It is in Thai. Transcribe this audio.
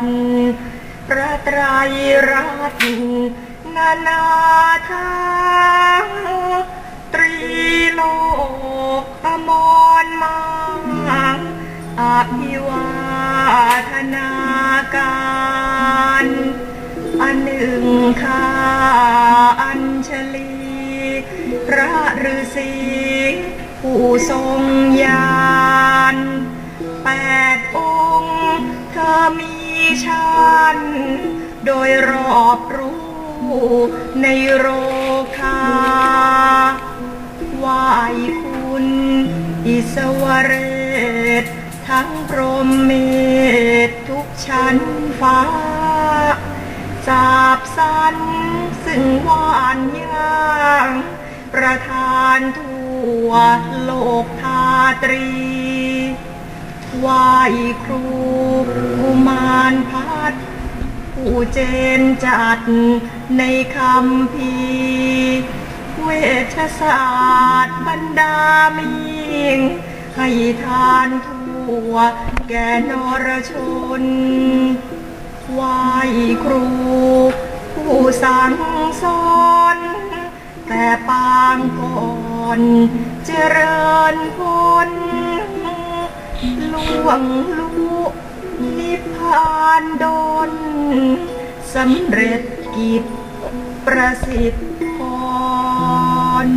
ตรพระไตรรัตน์นานาทาตรีโลกอมรมังอภิวาทนาการอันหนึ่งข้าอัญชลี พระฤาษีผู้ทรงญาณแปดองค์เธอมี ชัน โดยรอบรู้ในโรคาไหวายคุณ อิสวเรศทั้งพรหมเมธทุกชั้นฟ้า สาบสันซึ่งวานย่าง ประธานทั่วโลกธาตรี ไหวครูกุมารพัดผู้เจนจัดในคำพีเวชศาสตร์บรรดามิงให้ทานทั่วแก่นรชนไหวครู ผู้สั่งสอนแต่ปางก่อนเจริญพล ลวงลุนิพพานดนสำเร็จกิจประสิทธิ์พร